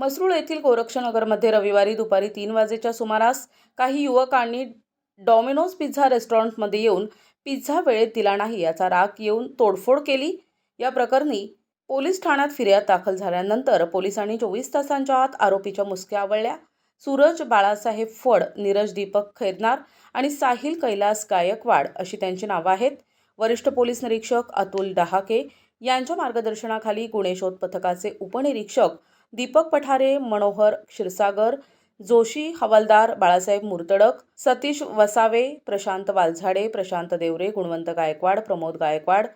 मसरूळ येथील गोरक्षनगरमध्ये रविवारी दुपारी तीन वाजेच्या सुमारास काही युवकांनी डॉमिनोज पिझ्झा रेस्टॉरंटमध्ये येऊन पिझ्झा वेळेत दिला नाही याचा राग येऊन तोडफोड केली. या प्रकरणी पोलीस ठाण्यात फिर्याद दाखल झाल्यानंतर पोलिसांनी चोवीस तासांच्या आत आरोपीच्या मुसक्या आवळल्या. सूरज बाळासाहेब फड नीरज दीपक खैरनार आणि साहिल कैलास गायकवाड अशी त्यांची नावं आहेत. वरिष्ठ पोलीस निरीक्षक अतुल डहाके यांच्या मार्गदर्शनाखाली गुन्हे शोध पथकाचे उपनिरीक्षक दीपक पठारे मनोहर क्षीरसागर जोशी हवालदार बाळासाहेब मुर्तडक सतीश वसावे प्रशांत वालझाडे प्रशांत देवरे गुणवंत गायकवाड प्रमोद गायकवाड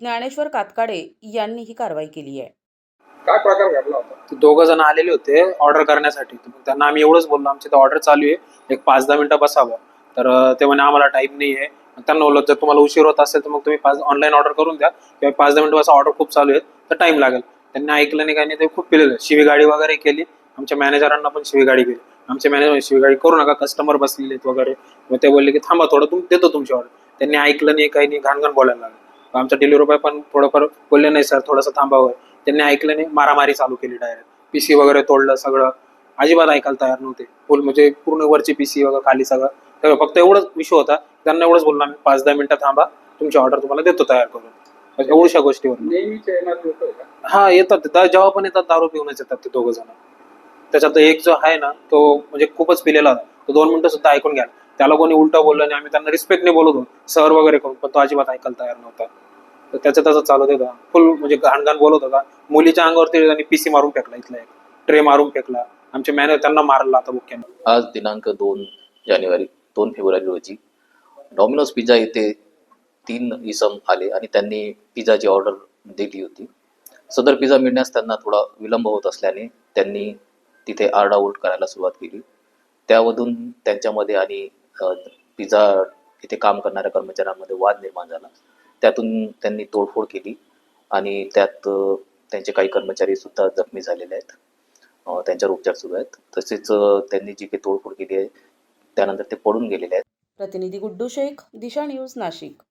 ज्ञानेश्वर कातकाडे यांनी ही कारवाई केली आहे. काय प्रकार घडला होता? ते दोघं जण आलेले होते ऑर्डर करण्यासाठी. तर मग त्यांना आम्ही एवढंच बोललो आमची तर ऑर्डर चालू आहे. एक पाच दहा मिनिटं बसावं. तर अं, ते म्हणे आम्हाला टाईम नाही आहे. मग त्यांना बोललो जर तुम्हाला उशीर होत असेल तर मग तुम्ही पाच ऑनलाईन ऑर्डर करून द्या. किंवा पाच दहा मिनिटं बसा ऑर्डर खूप चालू आहे तर टाईम लागेल. त्यांनी ऐकलं नाही काही नाही ते खूप पिलेलं. शिवी गाडी वगैरे केली. आमच्या मॅनेजरांना पण शिवी गाडी केली. आमच्या मॅनेजर शिवी गाडी करू नका कस्टमर बसलेले आहेत वगैरे. मग ते बोलले की थांबा थोडं तुम देतो तुमची ऑर्डर त्यांनी ऐकलं नाही काही नाही घाणघाण बोलायला लागलं. आमचा डिलिव्हरी बॉय पण थोडंफार बोलले नाही सर थोडंसं थांबावं त्यांनी ऐकलं नाही मारामारी चालू केली डायरेक्ट पीसी वगैरे तोडलं सगळं. अजिबात ऐकायला तयार नव्हते. फुल म्हणजे पूर्ण वरची पीसी वगैरे खाली सगळं. तर फक्त एवढंच विषय होता. त्यांना एवढंच बोललो आम्ही पाच दहा मिनिटं थांबा. तुमची ऑर्डर तुम्हाला देतो तयार करून. म्हणजे एवढ्याशा गोष्टीवर नेहमीच्या येणार लोक आहे का? हा येतात. दा- जेव्हा पण येतात दारू पिऊनच येतात ते दोघं जण. त्याच्यात एक जो आहे ना तो म्हणजे खूपच पिलेला होता. तो दोन मिनिटं सुद्धा ऐकून घ्या. त्याला कोणी उलटा बोललं नाही आम्ही त्यांना रिस्पेक्टने बोलत होतो. सर वगैरे करून पण तो अजिबात ऐकायला तयार नव्हता. तर त्याचं त्याचं चालू होता. फुल म्हणजे घाणघाण बोलत होता. मुलीच्या अंगावरती त्यांनी पीसी मारून फेकला इथला एक. ट्रे मारून फेकला. आमचे मॅनेजर त्यांना मारला आता मुख्याने. आज दिनांक दोन जानेवारी दोन फेब्रुवारी रोजी. डॉमिनोज पिझ्झा येथे तीन इसम आले आणि त्यांनी पिझ्झाची ऑर्डर दिली होती. सदर पिझ्झा मिळण्यास त्यांना थोडा विलंब होत असल्याने त्यांनी तिथे आरडाओरड करायला सुरुवात केली. त्यामधून त्यांच्यामध्ये आणि पिझ्झा इथे काम करणाऱ्या कर्मचाऱ्यांमध्ये वाद निर्माण झाला. त्यातून त्यांनी तोडफोड केली आणि त्यात त्यांचे काही कर्मचारी सुद्धा जखमी झालेले आहेत. त्यांच्यावर उपचार सुरू आहेत. तसेच त्यांनी जी काही तोडफोड केली आहे त्यानंतर ते पडून गेलेले आहेत. प्रतिनिधी गुड्डू शेख दिशा न्यूज नाशिक.